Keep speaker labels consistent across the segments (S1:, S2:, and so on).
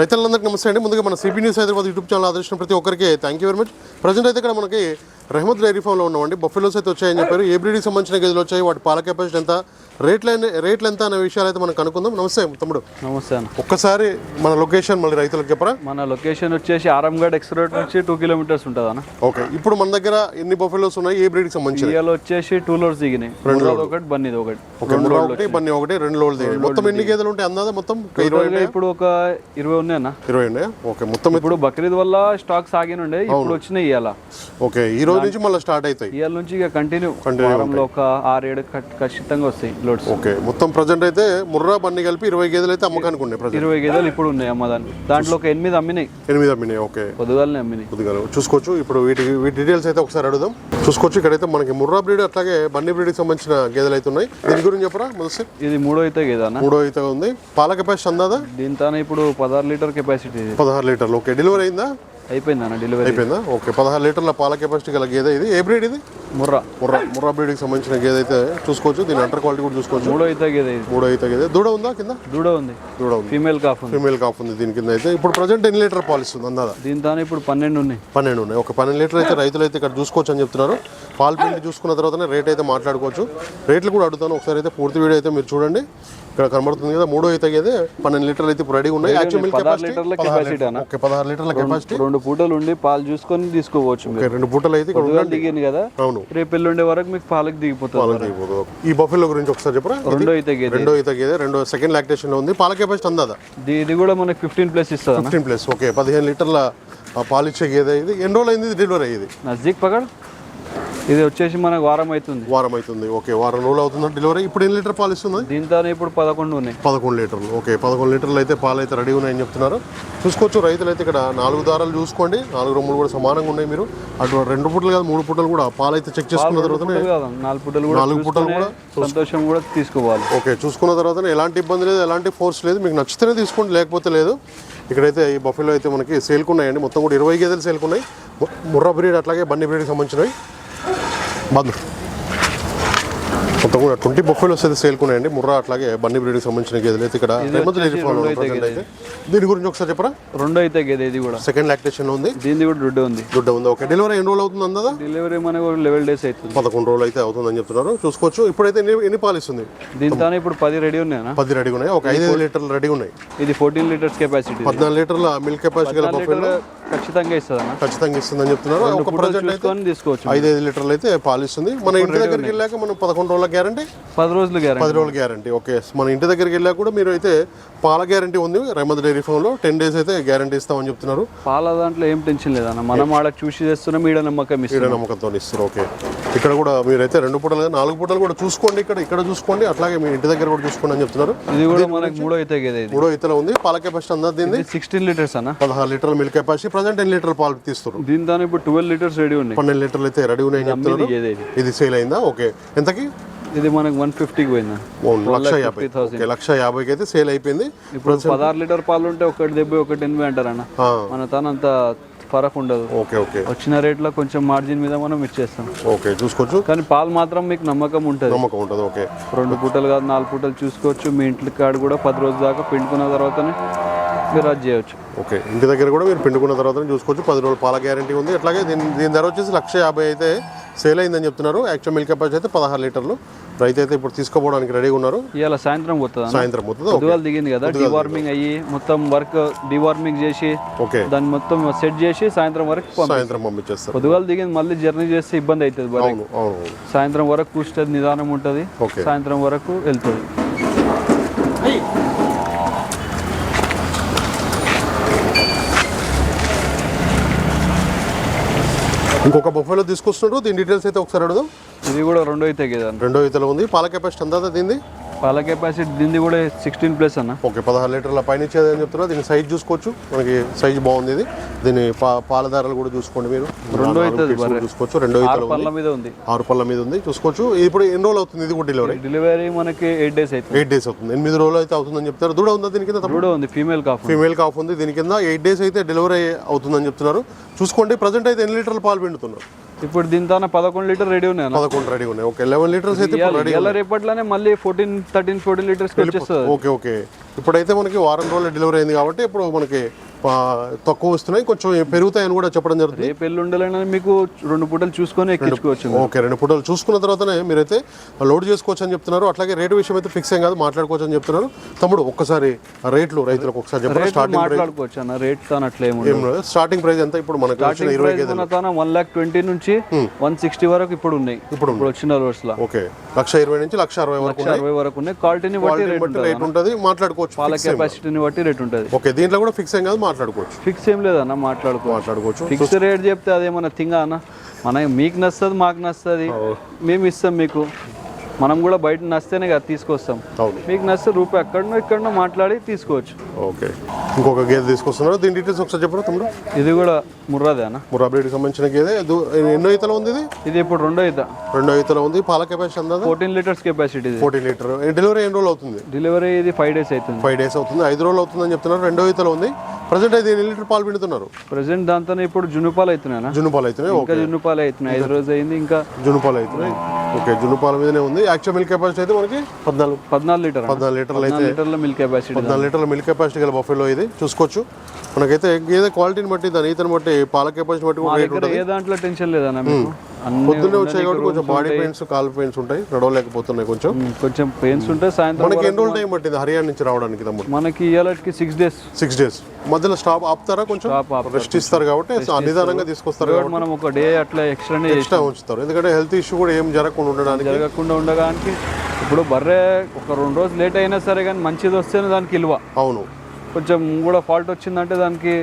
S1: రైతులందరికీ నమస్తే అండి. ముందుగా మన CB news Hyderabad YouTube channel ఆదర్శించిన ప్రతి ఒక్కరికి thank you very much present అయితే ఇక్కడ మనకి రెహమద్ డైరీ ఫామ్లో ఉన్నామండి. బఫెలోస్ అయితే వచ్చాయని చెప్పారు. ఏ బ్రీడ్కి సంబంధించిన గదులు వచ్చాయి? వాటి పాల కెపాసిటీ ఎంత? రేట్లు రేట్లు ఎంత అనే విషయాలు అయితే మనం కనుక్కుందాం. నమస్తే తమ్ముడు.
S2: నమస్తే అన్న.
S1: ఒక్కసారి మన లొకేషన్ మళ్ళీ రైతులకు చెప్పరా?
S2: మన లొకేషన్ వచ్చేసి ఆరంగడ్ ఎక్స్ రోడ్ నుంచి టూ కిలోమీటర్స్ ఉంటుంది అన్న
S1: ఓకే. ఇప్పుడు మన దగ్గర ఎన్ని బఫెలోస్ ఉన్నాయి? ఏ బ్రీడ్కి సంబంధించి
S2: ఇవాళ వచ్చేసి టూ లోడ్స్ దిగినాయి. మూడోది ఒకటి బన్నీది ఒకటి.
S1: ఓకే. ఒకటి బన్నీ ఒకటి రెండు లోడ్లు దిగాయి. మొత్తం ఎన్ని గేదెలు ఉంటాయి అందాదా మొత్తం ఇరవై
S2: ఇప్పుడు ఒక ఇరవై ఉన్నాయి అన్న
S1: ఇరవై ఉన్నాయా? ఓకే. మొత్తం
S2: ఇప్పుడు బక్రీద్ వల్ల స్టాక్ సాగిన ఉండే ఇప్పుడు వచ్చినాయి ఇవాళ
S1: ఓకే. ఈ రోజు నుంచి మళ్ళీ స్టార్ట్ అవుతాయి.
S2: ఇవాళ నుంచి ఇక కంటిన్యూ వారంలో ఒక ఆరేడు ఖ- ఖచ్చితంగా వస్తాయి లోడ్స్.
S1: ఓకే మొత్తం ప్రజెంట్ అయితే ముర్రా బన్నీ కలిపి ఇరవై గేదెలు అయితే అమ్మకానికి ఉన్నాయి ప్రజెంట్
S2: ఇరవై గేదెలు ఇప్పుడు ఉన్నాయి అమ్మదాన్ని దాంట్లో ఒక ఎనిమిది అమ్మినాయి.
S1: ఎనిమిది అమ్మినాయి ఓకే.
S2: పొద్దుగాలనే అమ్మినాయి.
S1: కొద్దిగా చూసుకోవచ్చు ఇప్పుడు వీటి వీటి డీటెయిల్స్ అయితే ఒకసారి అడుగుదాం. చూసుకోవచ్చు ఇక్కడైతే మనకి ముర్రా బ్రీడ్ అట్లాగే బన్నీ బ్రీడ్కి సంబంధించిన గేదెలు అయితే ఉన్నాయి. దీని గురించి చెప్పరా మొదటి
S2: ఇది మూడో అయితే గేదన్న
S1: మూడో అయితే ఉంది. పాల కెపాసిటీ అందాదా?
S2: దీంతో ఇప్పుడు పదహారు లీటర్ కెపాసిటీ
S1: పదహారు లీటర్లు ఓకే. డెలివరీ అయిందా?
S2: అయిపోయిందా డెలివరీ.
S1: అయిపోయిందా? ఓకే పదహారు లీటర్ల పాల కెపాసిటీ గల గేదె ఇది. ఏ బ్రీడ్ ఇది?
S2: ముర్రా.
S1: ముర్రా. ముర్రా బ్రీడ్కి సంబంధించిన గేదె అయితే చూసుకోవచ్చు. దీని అంటర్ క్వాలిటీ కూడా చూసుకోవచ్చు.
S2: మూడో అయితే గేదె ఇది
S1: మూడో అయితే గేదె దూడ ఉందా కింద?
S2: దూడ ఉంది.
S1: దూడ ఉంది.
S2: ఫీమేల్ కాఫ్ ఉంది.
S1: ఫీమేల్ కాఫ్ ఉంది దీని కింద అయితే. ఇప్పుడు ప్రజెంట్ ఎన్ని లీటర్ పాలు ఇస్తుంది అందాదా
S2: దీంతో ఇప్పుడు పన్నెండు ఉన్నాయి.
S1: పన్నెండు ఉన్నాయి. ఒక పన్నెండు లీటర్ అయితే రైతులు అయితే ఇక్కడ చూసుకోవచ్చు అని చెప్తున్నారు. పాలు పిండి చూసుకున్న తర్వాతనే రేట్ అయితే మాట్లాడుకోవచ్చు. రేట్లు కూడా అడుగుతాను. ఒకసారి అయితే పూర్తి వీడియో అయితే మీరు చూడండి. ఇక్కడ కనబడుతుంది కదా మూడో అయితే అయితే పన్నెండు లీటర్లు అయితే ఇప్పుడు రెడీ ఉన్నాయి. యాక్చువల్ మిల్క్
S2: లీటర్ల కెపాసిటీ అన్న.
S1: ఓకే పదహారు లీటర్ల కెపాసిటీ
S2: రెండు పూటలు ఉండి పాలు చూసుకొని తీసుకోవచ్చు
S1: రెండు పూటలు అయితే ఇక్కడ
S2: దిగింది కదా.
S1: అవును.
S2: రేపు ఎల్లుండే. వరకు మీకు పాలకు దిగిపోతుంది.
S1: పాలు దిగిపోదు. ఈ బఫెల్లో గురించి ఒకసారి చెప్పరా?
S2: రెండో అయితే గేదె
S1: రెండో అయితే గేదె. రెండో సెకండ్ లాక్టేషన్లో ఉంది. పాల కెపాసిటీ అందాదా?
S2: ఇది- కూడా మనకి ఫిఫ్టీన్ ప్లస్ ఇస్తుంది
S1: ఫిఫ్టీన్ ప్లస్ ఓకే పదిహేను లీటర్ల ఆ, పాలు ఇచ్చే గేదె ఇది. ఎన్ని రోజులు అయింది డెలివరీ అయ్యింది?
S2: నజదీక్ పగడ్? ఇది వచ్చేసి మనకు వారం అవుతుంది
S1: వారం అవుతుంది ఓకే వారం రోజులు అవుతుంది డెలివరీ? ఇప్పుడు ఎన్ని లీటర్ పాలు ఇస్తుంది
S2: దీంతో ఇప్పుడు పదకొండు ఉన్నాయి.
S1: పదకొండు లీటర్లు. ఓకే పదకొండు లీటర్లు అయితే పాలు అయితే రెడీ ఉన్నాయని చెప్తున్నారు. చూసుకోవచ్చు రైతులు అయితే ఇక్కడ నాలుగు దారాలు చూసుకోండి. నాలుగు రొమ్ములు కూడా సమానంగా ఉన్నాయి మీరు. అటు రెండు పుట్టలు కాదు మూడు పుట్టలు కూడా పాలు అయితే చెక్ చేసుకున్న
S2: పూటలు కాదు నాలుగు పూటలు కూడా
S1: నాలుగు పూటలు
S2: చూసుకొని సంతోషం కూడా తీసుకోవాలి.
S1: ఓకే చూసుకున్న తర్వాత ఎలాంటి ఇబ్బంది లేదు ఎలాంటి ఫోర్స్ లేదు. మీకు నచ్చితేనే తీసుకోండి లేకపోతే లేదు. ఇక్కడైతే ఈ బఫెలో అయితే మనకి సేల్కు ఉన్నాయండి. మొత్తం కూడా ఇరవై గేదెలు సేల్కు ఉన్నాయి. ము- ముర్రా బ్రీడ్ అట్లాగే బన్నీ బ్రీడ్కి సంబంధించినవి. బంద్ మొత్తం కూడా ట్వంటీ బొఫెలోస్ అయితే సేల్కు ఉన్నాయండి ముర్రా అట్లాగే బన్నీ బ్రీడ్కి సంబంధించిన గేదెలు అయితే ఇక్కడ రేమంత్ డైరీ దీని గురించి ఒకసారి చెప్పరా?
S2: రెండో అయితే గేదె ఇది కూడా.
S1: సెకండ్ లాక్టేషన్లో ఉంది.
S2: దీనిది కూడా దుడ్డు ఉంది.
S1: దుడ్డ ఉంది. ఓకే. డెలివరీ ఎన్ని రోజులు అవుతుంది అందదా?
S2: డెలివరీ మనకు లెవెల్ డేస్ అవుతుంది.
S1: పదకొండు రోజులు అయితే అవుతుందని చెప్తున్నారు. చూసుకోవచ్చు. ఇప్పుడైతే ఎన్ని ఎన్ని పాలు ఇస్తుంది?
S2: దీంతో ఇప్పుడు పది రెడీ ఉన్నాయనా?
S1: పది రెడీ ఉన్నాయి. ఒక ఐదు లీటర్లు రెడీ ఉన్నాయి.
S2: ఇది ఫోర్టీన్ లీటర్స్ కెపాసిటీ
S1: పద్నాలుగు లీటర్ల మిల్క్ కెపాసిటీ గల బఫెలో
S2: ఖచ్చితంగా ఇస్తుంది అన్న
S1: ఖచ్చితంగా ఇస్తుందని చెప్తున్నారు. ఒక ప్రజెంట్ అయితే
S2: తీసుకోవచ్చు
S1: ఐదు ఐదు లీటర్లు అయితే పాలు ఇస్తుంది మన ఇంటి దగ్గరికి వెళ్ళాక మనం పదకొండు రోజుల గ్యారంటీ?
S2: పది రోజులు గ్యారెంటీ.
S1: పది రోజుల గ్యారంటీ. ఓకే. మన ఇంటి దగ్గరికి వెళ్ళాక కూడా మీరు అయితే పాల గ్యారంటీ ఉంది. రేమంత్ డైరీ ఫామ్లో టెన్ డేస్ అయితే గ్యారంటీ ఇస్తామని చెప్తున్నారు.
S2: పాల దాంట్లో ఏం టెన్షన్ లేదన్న. మనం ఆడ చూసి చేస్తున్నాం ఈడ నమ్మకం
S1: ఈడ నమ్మకంతో ఇస్తారు. ఓకే. ఇక్కడ కూడా మీరైతే రెండు పూటలు నాలుగు పూటలు కూడా చూసుకోండి ఇక్కడ ఇక్కడ చూసుకోండి అట్లాగే మీ ఇంటి దగ్గర కూడా చూసుకోండి అని చెప్తున్నారు.
S2: ఇది కూడా మనకి మూడో అయితే
S1: మూడో ఇతర ఉంది. పాల కెపాసిటీ అందింది
S2: సిక్స్టీన్ లీటర్స్ అన్న.
S1: పదహారు లీటర్ల milk capacity present ten litre పాలు తీస్తారు
S2: దీంతో ఇప్పుడు ట్వెల్వ్ లీటర్స్ రెడీ ఉన్నాయి.
S1: పన్నెండు లీటర్లు అయితే రెడీ ఉన్నాయని చెప్తున్నారు.
S2: ఇది
S1: సేల్ అయిందా? ఓకే. ఎంతకి?
S2: ఇది మనకి వన్ ఫిఫ్టీకి పోయింది?
S1: లక్ష యాభై. లక్ష యాభైకి అయితే సేల్ అయిపోయింది.
S2: ఇప్పుడు పదహారు లీటర్ పాలు ఉంటే ఒకటి డెబ్బై ఒకటి ఎనభై అంటారన్న.
S1: ఆ,
S2: మన తన అంత ఫరక్ ఉండదు.
S1: Okay okay.
S2: వచ్చిన రేట్లో కొంచెం మార్జిన్ మీద మనం ఇచ్చేస్తాం.
S1: ఓకే చూసుకోవచ్చు.
S2: కానీ పాలు మాత్రం మీకు నమ్మకం ఉంటుంది.
S1: నమ్మకం ఉంటుంది ఓకే.
S2: రెండు పూటలు కాదు నాలుగు పూటలు చూసుకోవచ్చు. మీ ఇంటి కాడ కూడా పది రోజుల దాకా పిండుకున్న తర్వాతనే మీరు అది చేయొచ్చు.
S1: ఓకే ఇంటి దగ్గర కూడా మీరు పిండుకున్న తర్వాత చూసుకోవచ్చు. పది రోజులు పాల గ్యారంటీ ఉంది. అట్లాగే దీని దీని ధర వచ్చేసి లక్ష యాభై అయితే సేల్ అయిందని చెప్తున్నారు. యాక్చువల్ మిల్క్ కెపాసిటీ అయితే పదహారు లీటర్లు. రైతు అయితే ఇప్పుడు తీసుకోవడానికి రెడీగా ఉన్నారు.
S2: ఇవాళ సాయంత్రం పోతుంది
S1: సాయంత్రం
S2: పొద్దుగాల దిగింది కదా డివార్మింగ్ అయ్యి మొత్తం వర్క్ డివార్మింగ్ చేసి
S1: ఓకే.
S2: దాన్ని మొత్తం సెట్ చేసి సాయంత్రం వరకు
S1: సాయంత్రం పంపించేస్తారు.
S2: పొద్దుగాల దిగింది మళ్ళీ జర్నీ చేస్తే ఇబ్బంది అవుతుంది
S1: అవును అవును.
S2: సాయంత్రం వరకు కూర్చుంటుంది నిదానం ఉంటుంది.
S1: ఓకే.
S2: సాయంత్రం వరకు వెళ్తుంది.
S1: ఇంకొక బొఫేలో తీసుకొస్తున్నారు దీని డీటెయిల్స్ అయితే ఒకసారి అడుగుదాం.
S2: ఇది కూడా రెండో అయితే కదా
S1: రెండో ఇతలో ఉంది. పాల కెపాసిటీ అంతా దీన్ని
S2: పాల కెపాసిటీ దీన్ని కూడా సిక్స్టీన్ ప్లస్ అన్న.
S1: ఓకే పదహారు లీటర్ల పైన ఇచ్చేది అని చెప్తున్నారు. దీని సైజ్ చూసుకోవచ్చు. మనకి సైజ్ బాగుంది ఇది. దీని పా పాలధారలు కూడా చూసుకోండి మీరు.
S2: రెండో
S1: చూసుకోవచ్చు. రెండో
S2: పళ్ళ మీద ఉంది.
S1: ఆరు పళ్ళ మీద ఉంది. చూసుకోవచ్చు. ఇప్పుడు ఎన్ని రోజులు అవుతుంది ఇది కూడా డెలివరీ
S2: డెలివరీ మనకి ఎయిట్ డేస్ అవుతుంది.
S1: ఎయిట్ డేస్ అవుతుంది. ఎనిమిది రోజులు అయితే అవుతుందని చెప్తారు. దూడ ఉందా దీని కింద?
S2: కూడా ఉంది. ఫీమేల్ కాఫ్
S1: ఫీమేల్ కాఫ్ ఉంది దీని కింద. ఎయిట్ డేస్ అయితే డెలివరీ అవుతుందని చెప్తున్నారు. చూసుకోండి. ప్రజెంట్ అయితే ఎన్ని లీటర్లు పాలు పిండుతున్నారు?
S2: ఇప్పుడు దీంతో పదకొండు లీటర్ రెడీ ఉన్నాయి
S1: పదకొండు రెడీ ఉన్నాయి. ఓకే లెవెన్ లీటర్స్ అయితే రెడీ
S2: రేపట్లోనే మళ్ళీ ఫోర్టీన్ థర్టీన్ ఫోర్టీన్ లీటర్స్ వచ్చేస్తుంది
S1: ఓకే ఓకే. ఇప్పుడైతే మనకి వారం రోజులు డెలివరీ అయింది కాబట్టి ఇప్పుడు మనకి తక్కువ వస్తున్నాయి. కొంచెం పెరుగుతాయని కూడా చెప్పడం జరుగుతుంది.
S2: రేపు ఎల్లుండాలని మీకు రెండు పూటలు చూసుకొని ఎక్కించుకోవచ్చు.
S1: ఓకే రెండు ఫోటోలు చూసుకున్న తర్వాతనే మీరైతే లోడ్ చేసుకోవచ్చు అని చెప్తున్నారు. అట్లాగే రేటు విషయం అయితే ఫిక్స్ ఏం కాదు మాట్లాడుకోవచ్చు అని చెప్తున్నారు. తమ్ముడు ఒక్కసారి రేట్లు రైతులకు ఒకసారి చెప్పండి స్టార్టింగ్
S2: మాట్లాడుకోవచ్చు అన్న రేట్.
S1: స్టార్టింగ్ ప్రైస్ ఎంత? ఇప్పుడు మనకి ఇరవై
S2: వన్ లాక్ ట్వంటీ నుంచి వన్ సిక్స్టీ వరకు ఇప్పుడు ఉన్నాయి.
S1: ఇప్పుడు
S2: ఇప్పుడు వచ్చిన రోజుల లో.
S1: ఓకే లక్ష ఇరవై నుంచి లక్ష అరవై వరకు
S2: అరవై వరకు ఉన్నాయి. క్వాలిటీని బట్టి రేట్
S1: ఉంటుంది. మాట్లాడుకోవచ్చు కాదు.
S2: కెపాసిటీని బట్టి రేట్ ఉంటుంది.
S1: ఓకే దీంట్లో కూడా ఫిక్స్ ఏం కాదు మాట్లాడుకోవచ్చు.
S2: ఫిక్స్ ఏం లేదన్న మాట్లాడుకో
S1: మాట్లాడుకోవచ్చు.
S2: ఫిక్స్ రేట్ చెప్తే అదేమన్నా థింగ్ అన్న? మన మీకు నస్తుంది మాకు నస్తుంది మేము ఇస్తాం మీకు. మనం కూడా బయట నస్తేనే కదా తీసుకొస్తాం. మీకు నస్తే రూపాయి ఎక్కడనో ఇక్కడనో మాట్లాడి తీసుకోవచ్చు.
S1: ఓకే. ఇంకొక గేదె తీసుకొస్తున్నారు దీని డీటెయిల్స్ ఒకసారి చెప్పరా తమ్ముడు?
S2: ఇది కూడా ముర్రాదే అన్న
S1: ముర్రా బ్రీడ్కి సంబంధించిన గేదె. ఎన్నో ఈతలో ఉంది ఇది?
S2: ఇది ఇప్పుడు రెండో ఇద్దా
S1: రెండో ఈతలో ఉంది. పాల కెపాసిటీ అందా?
S2: Fourteen litres capacity
S1: fourteen litre delivery ఎన్ని రోజులు అవుతుంది?
S2: డెలివరీ ఇది ఫైవ్ డేస్ అవుతుంది.
S1: ఫైవ్ డేస్ అవుతుంది. ఐదు రోజులు అవుతుందని చెప్తున్నారు. రెండో ఈతలో ఉంది. ప్రజెంట్ అయితే ఎన్ని లీటర్ పాలు పిండుతున్నారు?
S2: ప్రజెంట్ దాంతోనే ఇప్పుడు జున్నుపాలు అవుతున్నాయన్నా
S1: జున్ను పాలు అవుతున్నాయి.
S2: ఇంకా జున్నుపాలు అవుతున్నాయి. ఐదు రోజు అయింది ఇంకా
S1: జున్ను పాలు అవుతున్నాయి. ఓకే జున్ను పాల మీదనే ఉంది. యాక్చువల్ మిల్క్ కెపాసిటీ అయితే మనకి పద్నాలుగు
S2: పద్నాలుగు లీటర్
S1: పద్నాలుగు లీటర్లు అయితే
S2: లీటర్ల మిల్క్ కెపాసిటీ
S1: పద్నాలుగు లీటర్ల మిల్క్ కెపాసిటీ గల బఫెలో ఇది. చూసుకోవచ్చు. మనకైతే గేదె క్వాలిటీని బట్టి దాని ఈతని బట్టి పాల కెపాసిటీ బట్టి కూడా రేట్
S2: దగ్గర ఏ దాంట్లో టెన్షన్ లేదన్న అన్ని
S1: పొద్దున్నే వచ్చాయి కాబట్టి కొంచెం బాడీ పెయిన్స్ కాల్ పెయిన్స్ ఉంటాయి. నడవలేకపోతున్నాయి కొంచెం.
S2: కొంచెం పెయిన్స్ ఉంటాయి. సాయంత్రం
S1: మనకి ఎన్ని రోజులు టైం పట్టింది హర్యానా నుంచి రావడానికి తమ్ముడు?
S2: మనకి ఇవాళకి సిక్స్ డేస్
S1: సిక్స్ డేస్ మధ్యలో స్టాప్ ఆపుతారా కొంచెం. రెస్ట్ ఇస్తారు కాబట్టి నిదానంగా తీసుకొస్తారు
S2: మనం ఒక డే అట్లా ఎక్స్ట్రానే చేసి
S1: ఎక్స్ట్రా ఉంచుతారు. ఎందుకంటే హెల్త్ ఇష్యూ కూడా ఏం జరగకుండా ఉండడానికి.
S2: జరగకుండా ఉండడానికి. ఇప్పుడు బర్రె ఒక రెండు రోజులు లేట్ అయినా సరే కానీ మంచిది వస్తేనే దానికి విలువ
S1: అవును.
S2: కొంచెం కూడా ఫాల్ట్ వచ్చిందంటే దానికి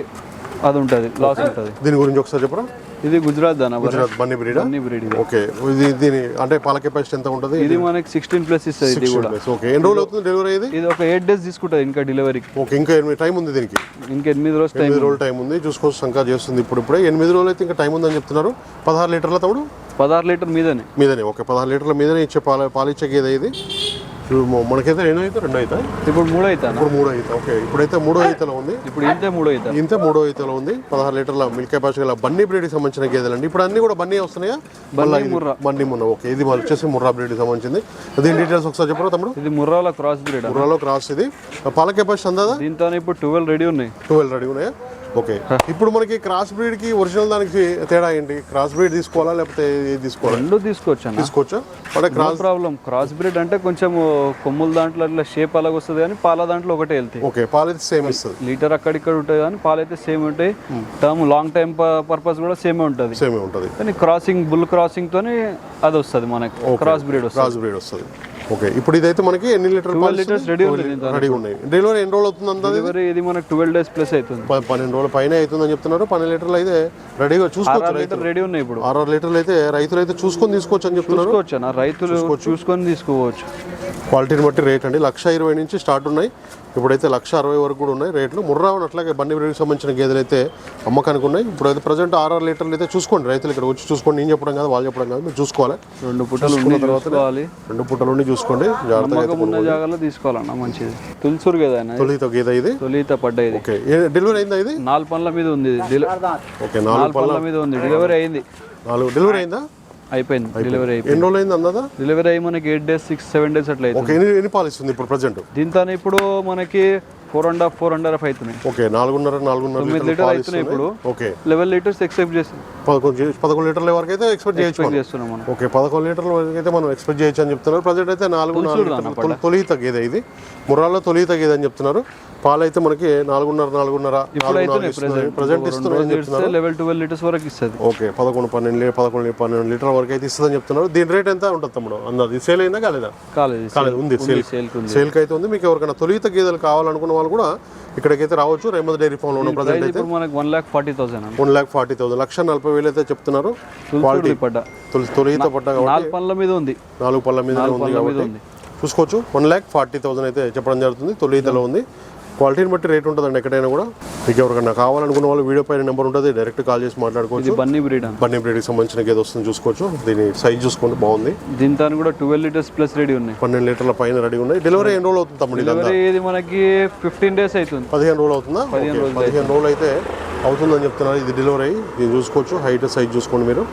S2: అది ఉంటుంది లాస్ ఉంటుంది.
S1: దీని గురించి ఒకసారి చెప్పరా?
S2: ఇది గుజరాత్ దానా
S1: గుజరాత్ బన్నీ బ్రీడా?
S2: అన్ని బ్రీడ్
S1: ఓకే. ఇది దీని అంటే పాల కెపాసిటీ ఎంత ఉంటుంది?
S2: ఇది మనకి సిక్స్టీన్ ప్లస్ ఇస్తుంది ఇది కూడా.
S1: ఓకే. ఎన్ని రోజులు అవుతుంది డెలివరీ ఇది?
S2: ఇది ఒక ఎయిట్ డేస్ తీసుకుంటుంది ఇంకా డెలివరీకి
S1: ఓకే. ఇంకా ఎనిమిది టైం ఉంది దీనికి.
S2: ఇంకా ఎనిమిది రోజు టైం
S1: ఎనిమిది రోజులు టైం ఉంది. చూసుకోవచ్చు సంకా చేస్తుంది ఇప్పుడు ఇప్పుడే. ఎనిమిది రోజులు అయితే ఇంకా టైం ఉందని చెప్తున్నారు. పదహారు లీటర్ల తమ్ముడు
S2: పదహారు లీటర్ మీదనే.
S1: మీదనే. ఓకే పదహారు లీటర్ల మీదనే ఇచ్చే పాల పాలిచ్చే గేదె ఇది. మనకైతే ఎన్నో అయితే రెండు అవుతాయి
S2: ఇప్పుడు మూడు అవుతాను
S1: ఇప్పుడు మూడో అయితే ఓకే. ఇప్పుడైతే మూడో ఈతలో ఉంది.
S2: ఇప్పుడు ఇంతే మూడు అవుతాను
S1: ఇంతే మూడో ఈతలో ఉంది. పదహారు లీటర్ల మిల్క్ కెపాసిటీ గల బన్నీ బ్రీడ్కి సంబంధించిన గేదెలు అండి ఇప్పుడు అన్ని కూడా బన్నీ వస్తున్నాయా? ఇది-
S2: ముర్రా.
S1: బన్నీ మున్న ఓకే ఇది మళ్ళీ వచ్చేసి ముర్రా బ్రీడ్కి సంబంధించింది. దీని డీటెయిల్స్ ఒకసారి చెప్పరా తమ్ముడు?
S2: ఇది ముర్రాల క్రాస్ బ్రీడ్?
S1: ముర్రాలో క్రాస్ ఇది. పాల కెపాసిటీ అందాదా?
S2: దీంతో ఇప్పుడు ట్వెల్వ్ రెడీ ఉన్నాయి.
S1: ట్వెల్వ్ రెడీ ఉన్నాయా? ఓకే. ఇప్పుడు మనకి క్రాస్ బ్రీడ్కి ఒరిజినల్ దానికి తేడా ఏంటి? క్రాస్ బ్రీడ్ తీసుకోవాలా లేకపోతే తీసుకోవాలా?
S2: రెండు తీసుకోవచ్చు
S1: తీసుకోవచ్చా? అంటే క్రాస్
S2: ప్రాబ్లం. క్రాస్ బ్రీడ్ అంటే కొంచెం కొమ్ముల దాంట్లో అట్లా షేప్ అలాగ వస్తుంది కానీ పాల దాంట్లో ఒకటే వెళ్తాయి.
S1: ఓకే పాలు అయితే సేమ్ ఇస్తుంది
S2: లీటర్ అక్కడిక్కడ ఉంటుంది కానీ పాలు అయితే సేమ్ ఉంటాయి. టర్మ్ లాంగ్ టైం పర్పస్ కూడా సేమే ఉంటుంది.
S1: సేమే ఉంటుంది.
S2: కానీ క్రాసింగ్ బుల్ క్రాసింగ్ తోని అది వస్తుంది మనకి. క్రాస్ బ్రీడ్
S1: క్రాస్ బ్రీడ్ వస్తుంది. ఓకే ఇప్పుడు ఇదైతే మనకి ఎన్ని లీటర్
S2: లీటర్స్ రెడీ
S1: రెడీ ఉన్నాయి. డెలివరీ ఎన్ని రోజులు అవుతుంది అంతా
S2: డెలివరీ ఇది మనకి ట్వెల్వ్ డేస్ ప్లస్ అవుతుంది.
S1: పన్నెండు రోజుల పైన అవుతుందని చెప్తున్నారు. పన్నెండు లీటర్లు అయితే రెడీగా చూసుకోవచ్చు
S2: లీటర్ రెడీ ఉన్నాయి ఇప్పుడు.
S1: ఆరు ఆరు లీటర్లు అయితే రైతులు అయితే చూసుకొని తీసుకోవచ్చు అని చెప్తున్నారు.
S2: చూసుకోవచ్చు రైతులు చూసుకొని తీసుకోవచ్చు.
S1: క్వాలిటీని బట్టి రేట్ అండి. లక్ష ఇరవై నుంచి స్టార్ట్ ఉన్నాయి. ఇప్పుడైతే లక్ష అరవై వరకు కూడా ఉన్నాయి రేట్లు. ముర్రా అట్లాగే బండి బ్రీడ్కి సంబంధించిన గేదెలు అయితే అమ్మకానికి ఉన్నాయి. ఇప్పుడు అయితే ప్రజెంట్ ఆరు ఆరు లీటర్లు అయితే చూసుకోండి. రైతులు ఇక్కడ వచ్చి చూసుకోండి. నేను చెప్పడం కాదు వాళ్ళు చెప్పడం కాదు. మీరు చూసుకోవాలి.
S2: రెండు పుట్టలు చూసుకోవాలి.
S1: రెండు పుట్టలు ఉండి చూసుకోండి.
S2: ఉన్న జాగాలో తీసుకోవాలన్న మంచిది. తులసూరు కదా
S1: తొలితో గేదె ఇది?
S2: తొలిత పడ్డ ఇది
S1: ఓకే డెలివరీ అయిందా ఇది?
S2: నాలుగు పనుల మీద ఉంది
S1: ఓకే నాలుగు
S2: పనుల మీద ఉంది. డెలివరీ అయింది.
S1: నాలుగు డెలివరీ అయిందా?
S2: అయిపోయింది. డెలివరీ అయిపోయింది.
S1: ఎన్ని రోజులు అయింది అందదా
S2: డెలివరీ అయ్యి మనకి eight days six seven days అట్లా
S1: ఓకే ఎన్ని ఎన్ని పాలు ఇస్తుంది ఇప్పుడు ప్రజెంట్?
S2: దీంతో ఇప్పుడు మనకి four and half four and half అవుతున్నాయి.
S1: ఓకే నాలుగున్నర నాలుగున్నర
S2: తొమ్మిది లీటర్ అవుతున్నాయి ఇప్పుడు.
S1: ఓకే.
S2: లెవెన్ లీటర్స్ ఎక్సెప్ట్ చేసి
S1: పదకొండు పదకొండు లీటర్ల వరకు అయితే ఎక్స్పెక్ట్ చేయొచ్చు ఓకే పదకొండు లీటర్ల వరకు అయితే మనం ఎక్స్పెక్ట్ చేయొచ్చు అని చెప్తున్నారు. ప్రజెంట్ అయితే నాలుగు తొలి- తగ్గేది ఇది. ముర్రాల్లో తొలి తగ్గేది అని చెప్తున్నారు. పాలు అయితే మనకి నాలుగున్నర నాలుగున్నర ప్రజెంట్
S2: లెవెల్ ట్వెల్వ్ లీటర్స్ వరకు ఇస్తుంది.
S1: ఓకే పదకొండు పన్నెండు పదకొండు పన్నెండు లీటర్ల వరకు అయితే ఇస్తుందని చెప్తున్నారు. దీని రేట్ ఎంత ఉంటుంది తమ్ముడు? అన్నది సేల్ అయినా కాలేదా?
S2: కాలేదు
S1: కాలేదు ఉంది సేల్ సేల్కి అయితే ఉంది. మీకు ఎవరికైనా తొలిత గేదెలు కావాలనుకున్న వాళ్ళు కూడా ఇక్కడికైతే రావచ్చు. రేమద్ డైరీ ఫామ్లో ఉన్న ప్రజెంట్ అయితే
S2: మనకి one lakh forty thousand
S1: one lakh forty thousand. లక్ష నలభై వేలు అయితే చెప్తున్నారు.
S2: తులసూరు పడ్డ.
S1: తొలి తొలిత పడ్డ కాబట్టి
S2: నాలుగు పనుల మీద ఉంది.
S1: నాలుగు పళ్ళ మీద ఉంది
S2: పళ్ళ మీద
S1: కాబట్టి
S2: ఉంది.
S1: చూసుకోవచ్చు. వన్ ల్యాక్ ఫార్టీ థౌసండ్ అయితే చెప్పడం జరుగుతుంది. తొలితలో ఉంది. క్వాలిటీని బట్టి రేట్ ఉంటుందండి ఎక్కడైనా కూడా. మీకు ఎవరికైనా కావాలనుకున్న వాళ్ళు వీడియో పైన నెంబర్ ఉంటుంది డైరెక్ట్ కాల్ చేసి మాట్లాడుకోవచ్చు.
S2: ఇది బన్నీ బ్రీడ్
S1: బన్నీ బ్రీడ్కి సంబంధించిన గేదె వస్తుంది చూసుకోవచ్చు. దీని సైజ్ చూసుకోండి బాగుంది.
S2: దీంతో కూడా ట్వెల్వ్ లీటర్స్ ప్లస్ రెడీ ఉన్నాయి.
S1: పన్నెండు లీటర్ల పైన రెడీ ఉన్నాయి. డెలివరీ ఎన్ని రోజులు అవుతుంది తమ్ముడు
S2: డెలివరీ ఇది మనకి ఫిఫ్టీన్ డేస్ అవుతుంది.
S1: పదిహేను రోజులు అవుతుందా. పదిహేను రోజులు అయితే అవుతుందని చెప్తున్నారు. ఇది డెలివరీ అయ్యి దీన్ని చూసుకోవచ్చు. హైట్ సైజ్ చూసుకోండి మీరు.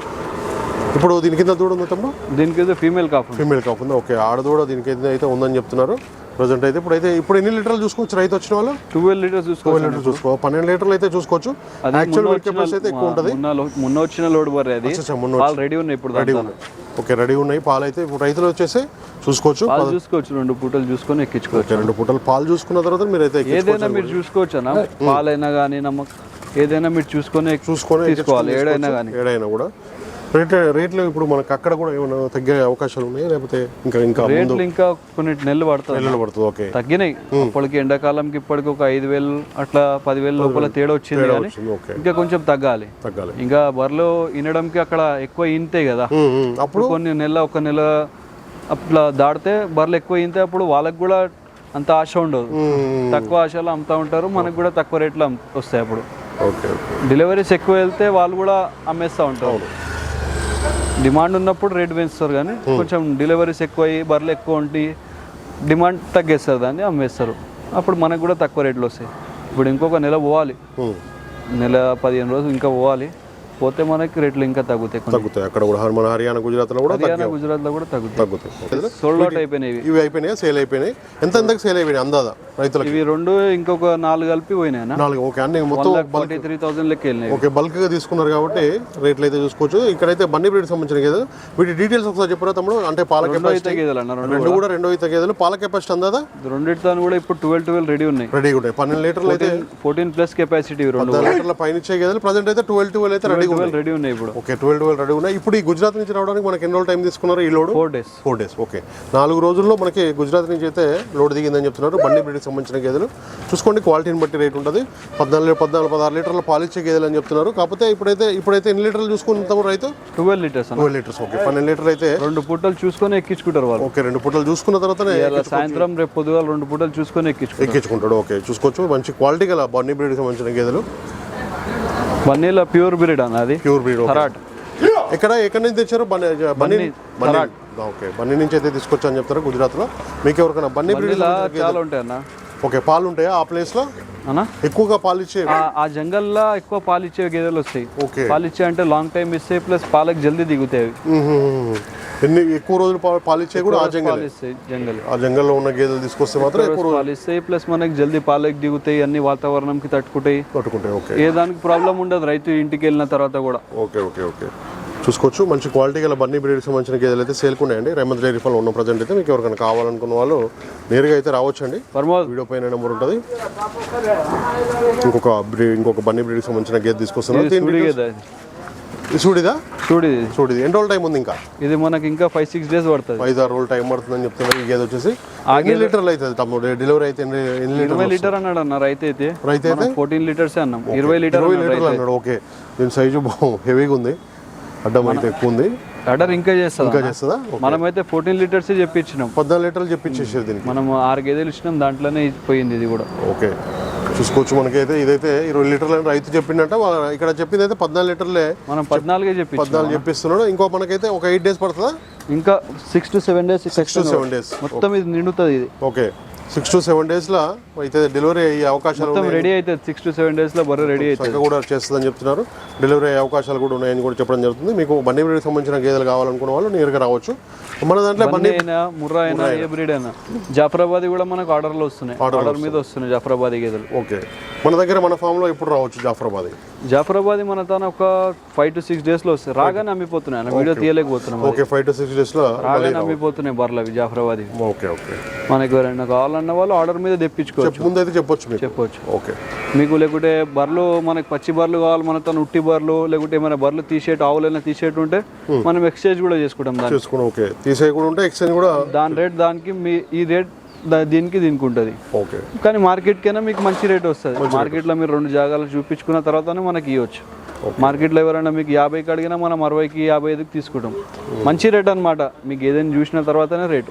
S1: ఇప్పుడు దీని కింద దూడ ఉందా తమ్ముడు?
S2: దీనికి ఫీమేల్ కాఫ్
S1: ఫీమేల్ కాకుండా ఓకే. ఆడదూడ దీనికి అయితే అయితే ఉందని చెప్తున్నారు. ప్రజెంట్ అయితే ఇప్పుడు అయితే ఇప్పుడు ఎన్ని లీటర్లు చూసుకోవచ్చు రైతు వచ్చిన వాళ్ళు?
S2: ట్వెల్వ్ లీటర్స్ చూసుకోవచ్చు
S1: లీటర్ చూసుకో. పన్నెండు లీటర్లు అయితే చూసుకోవచ్చు. యాక్చువల్ కెపాసిటీ అయితే ఎక్కువ ఉంటుంది.
S2: మొన్న వచ్చిన లోడ్ బర్రె అది. పాలు రెడీ ఉన్నాయి ఇప్పుడు
S1: రెడీ. ఉన్నాయి. ఓకే రెడీ ఉన్నాయి. పాలు అయితే ఇప్పుడు రైతులు వచ్చేసి చూసుకోవచ్చు.
S2: పాలు చూసుకోవచ్చు రెండు పూటలు చూసుకొని ఎక్కించుకోవచ్చు.
S1: రెండు పూటలు పాలు చూసుకున్న తర్వాత మీరు అయితే
S2: ఏదైనా మీరు చూసుకోవచ్చు అన్న. పాలైనా కానీ నమ్మక ఏదైనా మీరు చూసుకొని
S1: చూసుకొని
S2: తీసుకోవాలి. ఏడైనా కానీ
S1: ఏడైనా కూడా. రేట్ రేట్లు ఇప్పుడు మనకు అక్కడ కూడా ఏమైనా తగ్గే అవకాశాలు ఉన్నాయి? లేకపోతే ఇంకా ఇంకా
S2: రేట్లు ఇంకా కొన్ని నెలలు పడుతుంది.
S1: నెలలు పడుతుంది ఓకే.
S2: తగ్గినాయి. అప్పటికి ఎండాకాలంకి ఇప్పటికి ఒక ఐదు వేలు అట్లా పదివేలు లోపల తేడా వచ్చింది కానీ ఇంకా కొంచెం తగ్గాలి.
S1: తగ్గాలి.
S2: ఇంకా బర్రెలు వినడంకి అక్కడ ఎక్కువ ఇంతాయి కదా.
S1: అప్పుడు?
S2: కొన్ని నెల ఒక నెల అట్లా దాడితే బర్రెలు ఎక్కువ ఇంతే అప్పుడు వాళ్ళకి కూడా అంత ఆశ ఉండదు. తక్కువ ఆశలు అమ్ముతా ఉంటారు మనకు కూడా తక్కువ రేట్లు వస్తాయి అప్పుడు. డెలివరీస్ ఎక్కువ వెళ్తే వాళ్ళు కూడా అమ్మేస్తూ ఉంటారు. డిమాండ్ ఉన్నప్పుడు రేట్ పెంచుతారు కానీ కొంచెం డెలివరీస్ ఎక్కువ అయ్యి బర్రెలు ఎక్కువ ఉండి డిమాండ్ తగ్గేస్తారు దాన్ని అమ్మేస్తారు. అప్పుడు మనకు కూడా తక్కువ రేట్లు వస్తాయి. ఇప్పుడు ఇంకొక నెల పోవాలి. నెల పదిహేను రోజులు ఇంకా పోవాలి. పోతే మనకి రేట్లు ఇంకా తగ్గుతాయి
S1: తగ్గుతాయి. అక్కడ కూడా మన హర్యానా గుజరాత్లో కూడా
S2: హర్యానా గుజరాత్లో కూడా తగ్గుతాయి.
S1: తగ్గుతాయి.
S2: సోల్డ్ అవుట్ అయిపోయినాయి. ఇవి.
S1: అయిపోయినాయి? సేల్ అయిపోయినాయి. ఎంత ఎంతకు సేల్ అయిపోయినాయి అందాదా రైతులకి?
S2: ఇవి రెండు ఇంకొక నాలుగు కలిపి పోయినాయి
S1: నాలుగు ఓకే. అన్ని మొత్తం
S2: ఫార్టీ త్రీ థౌసండ్ లెక్క వెళ్ళినాయి
S1: ఓకే బల్క్గా తీసుకున్నారు కాబట్టి రేట్లు అయితే చూసుకోవచ్చు. ఇక్కడైతే బన్నీ బ్రీడ్ సంబంధించిన గేదెలు. వీటి డీటెయిల్స్ ఒకసారి చెప్పరా తమ్ముడు? అంటే పాల కెపాసిటీ
S2: అయితే గేదెలు అన్న రెండు
S1: రెండు కూడా. రెండో అయితే గేదెలు. పాల కెపాసిటీ అందాదా
S2: రెండిటితో కూడా ఇప్పుడు ట్వెల్వ్ ట్వెల్వ్ రెడీ ఉన్నాయి.
S1: రెడీగా ఉంటాయి పన్నెండు లీటర్లు అయితే
S2: ఫోర్టీన్ ప్లస్ కెపాసిటీ రెండు
S1: లీటర్ల పైన ఇచ్చే గేదెలు. ప్రజెంట్ అయితే ట్వెల్వ్ ట్వెల్వ్ అయితే రెడీగా
S2: ట్వెల్వ్ రెడీ ఉన్నాయి ఇప్పుడు.
S1: ఓకే ట్వెల్వ్ ట్వెల్వ్ రెడీ ఉన్నాయి. ఇప్పుడు ఈ గుజరాత్ నుంచి రావడానికి మనకి ఎన్ని రోజులు టైం తీసుకున్నారు ఈ load?
S2: Four days.
S1: Four days okay. నాలుగు రోజుల్లో మనకి గుజరాత్ నుంచి అయితే లోడ్ దిగిందని చెప్తున్నారు. బండి బ్రీడ్కి సంబంధించిన గేదెలు. చూసుకోండి క్వాలిటీని బట్టి రేట్ ఉంటుంది. పద్నాలుగు పద్నాలుగు పదహారు లీటర్ల పాలు ఇచ్చే గేదెలు అని చెప్తున్నారు. కాకపోతే ఇప్పుడైతే ఇప్పుడైతే ఎన్ని లీటర్లు చూసుకుంటాము రైతు?
S2: Twelve litres
S1: twelve litres okay. పన్నెండు లీటర్లు అయితే
S2: రెండు పూటలు చూసుకొని ఎక్కించుకుంటారు వాళ్ళు.
S1: ఓకే రెండు పూటలు చూసుకున్న తర్వాతనే
S2: ఇలా సాయంత్రం రేపు పొద్దుగాల రెండు పూటలు చూసుకొని
S1: ఎక్కించుకుంటాడు ఓకే. చూసుకోవచ్చు. మంచి క్వాలిటీ గల బండి బ్రీడ్కి సంబంధించిన గేదెలు.
S2: వన్నీల ప్యూర్ బ్రీడ్ అన్న అది.
S1: ప్యూర్ బ్రీడ్
S2: కరాట్
S1: ఎక్కడ ఎక్కడి నుంచి తెచ్చారు? బన్నీ బన్నీ? బన్నీ ఓకే బన్నీ నుంచి అయితే తీసుకొచ్చా అని చెప్తారు గుజరాత్లో? మీకు ఎవరికైనా బన్నీ బ్రీడ్
S2: చాలా ఉంటాయి అన్న
S1: ఓకే పాలు ఉంటాయా ఆ ప్లేస్లో
S2: అన్న?
S1: ఎక్కువగా పాలు ఇచ్చే
S2: ఆ- ఆ జంగల్లో ఎక్కువ పాలు ఇచ్చే గేదెలు వస్తాయి.
S1: ఓకే.
S2: పాలు ఇచ్చే అంటే లాంగ్ టైం ఇస్తాయి ప్లస్ పాలకు జల్దీ దిగుతాయి.
S1: ఎన్ని ఎక్కువ రోజులు పా- పాలు ఇచ్చే కూడా ఆ జంగల్?
S2: జంగల్.
S1: ఆ జంగల్లో ఉన్న గేదెలు తీసుకొస్తే మాత్రం ఎక్కువ రోజులు
S2: పాలు ఇస్తాయి ప్లస్ మనకి జల్దీ పాలకు దిగుతాయి అన్ని వాతావరణంకి తట్టుకుంటాయి.
S1: పట్టుకుంటాయి ఓకే.
S2: ఏ దానికి ప్రాబ్లం ఉండదు రైతు ఇంటికి వెళ్ళిన తర్వాత కూడా.
S1: Okay okay okay. చూసుకోవచ్చు. మంచి క్వాలిటీ గల బన్నీ బ్రీడ్కి సంబంధించిన గేదెలు అయితే సేల్కున్నాయండి రేమంత్ డైరీ ఫామ్ ఉన్న ప్రజెంట్ అయితే మీకు ఎవరికైనా కావాలనుకున్న వాళ్ళు నేరుగా అయితే రావచ్చండి. వీడియో పైన నెంబర్ ఉంటుంది. ఇంకొక బ్రీడ్ ఇంకొక బన్నీ బ్రీడ్కి సంబంధించిన గేదె తీసుకొస్తున్నారు చూడిదా
S2: చూడు ఇది.
S1: చూడిది ఎన్ని రోజులు టైం ఉంది ఇంకా?
S2: ఇది మనకి ఇంకా ఫైవ్ సిక్స్ డేస్ పడుతుంది.
S1: ఐదు ఆరు రోజులు టైం పడుతుందని చెప్తున్నారు ఈ గేదె వచ్చేసి. ఎన్ని లీటర్లు అవుతుంది? తమ్ముడు డెలివరీ అయితే ఎన్ని లీటర్
S2: ఇరవై లీటర్ అన్నాడు అన్న రైతు అయితే.
S1: రైతు అయితే?
S2: ఫోర్టీన్ లీటర్స్ అన్నాం. ఇరవై లీటర్
S1: ఇరవై లీటర్లు అన్నాడు. ఓకే. దీని సైజు హెవీగా ఉంది. అడ్డం అయితే ఎక్కువ ఉంది.
S2: ఆర్డర్ ఇంకా చేస్తా
S1: ఇంకా చేస్తుందా?
S2: మనమైతే ఫోర్టీన్ లీటర్స్ చెప్పించినాం
S1: పద్నాలుగు లీటర్లు చెప్పించేసారు దీనికి.
S2: మనం ఆరు గేదెలు ఇచ్చినాం దాంట్లోనే పోయింది ఇది కూడా.
S1: ఓకే. చూసుకోవచ్చు మనకైతే. ఇదైతే ఇరవై లీటర్లు అని రైతు చెప్పిందంట వా- ఇక్కడ చెప్పింది అయితే పద్నాలుగు లీటర్లే
S2: మనం పద్నాలుగే చెప్పించాం
S1: పద్నాలుగు చెప్పిస్తున్నాడు. ఇంకో మనకైతే ఒక ఎయిట్ డేస్ పడుతుందా?
S2: ఇంకా six to seven days
S1: six to seven days
S2: మొత్తం ఇది నిండుతుంది ఇది.
S1: ఓకే సిక్స్ టు సెవెన్ డేస్లో అయితే డెలివరీ అయ్యే అవకాశాలు
S2: రెడీ అవుతుంది సిక్స్ టు సెవెన్ డేస్లో బర్రె రెడీ అవుతుంది.
S1: కూడా చేస్తుందని చెప్తున్నారు. డెలివరీ అయ్యే అవకాశాలు కూడా ఉన్నాయని కూడా చెప్పడం జరుగుతుంది. మీకు బండి బ్రీడ్కి సంబంధించిన గేదెలు కావాలనుకున్న వాళ్ళు నేరుగా రావచ్చు. మన దాంట్లో
S2: బన్నీ అయినా ముర్రా అయినా ఏ బ్రీడ్ అయినా. జాఫరాబాద్ కూడా మనకు ఆర్డర్లు వస్తున్నాయి. ఆర్డర్ మీద వస్తున్నాయి జాఫరాబాద్ గేదెలు.
S1: ఓకే. మన దగ్గర మన ఫామ్లో ఎప్పుడు రావచ్చు జాఫరాబాద్?
S2: జాఫరాబాద్ మన తన ఒక ఫైవ్ టు సిక్స్ డేస్లో రాగానే అమ్మిపోతున్నాయి. వీడియో తీయలేకపోతున్నాం
S1: ఓకే ఫైవ్ టు సిక్స్ డేస్లో
S2: రాగానే అమ్మిపోతున్నాయి బర్రెలు అవి జాఫరాబాద్
S1: ఓకే ఓకే
S2: మనకి ఎవరైనా కావాలన్న వాళ్ళు ఆర్డర్ మీద తెప్పించుకోవచ్చు.
S1: ముందైతే చెప్పొచ్చు మీకు.
S2: చెప్పవచ్చు
S1: ఓకే
S2: మీకు లేకుంటే బర్రెలు మనకి పచ్చి బర్రెలు కావాలి మన తను ఉట్టి బర్రెలు లేకుంటే ఏమైనా బర్రెలు తీసేటు ఆవులైనా తీసేటు ఉంటే మనం ఎక్స్చేంజ్ కూడా చేసుకుంటాం దాన్ని.
S1: ఓకే తీసే కూడా ఉంటే ఎక్స్చేంజ్ కూడా
S2: దాని రేట్ దానికి మీ ఈ రేట్ దీనికి దీనికి ఉంటుంది
S1: ఓకే.
S2: కానీ మార్కెట్ కైనా మీకు మంచి రేట్ వస్తుంది. మార్కెట్లో మీరు రెండు జాగాలు చూపించుకున్న తర్వాతనే మనకి ఇవ్వచ్చు. మార్కెట్లో ఎవరైనా మీకు యాభైకి అడిగినా మనం అరవైకి యాభై ఐదుకి తీసుకుంటాం మంచి రేట్ అనమాట మీకు ఏదైనా చూసిన తర్వాతనే రేటు.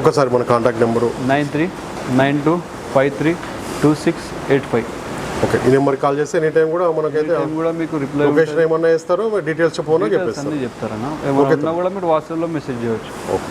S1: ఒకసారి మన contact number.
S2: Nine three nine two five three two six eight five.
S1: Okay. ఈ నెంబర్కి కాల్ చేస్తే ఎనీ టైం కూడా మనకైతే
S2: కూడా మీకు రిప్లై
S1: లొకేషన్ ఏమన్నా ఇస్తారో డీటెయిల్స్ చెప్పమన్నా చెప్పేస్తారు
S2: అన్నీ చెప్తారన్నా. ఏమన్నా కూడా మీరు వాట్సాప్లో మెసేజ్ చేయవచ్చు
S1: ఓకే.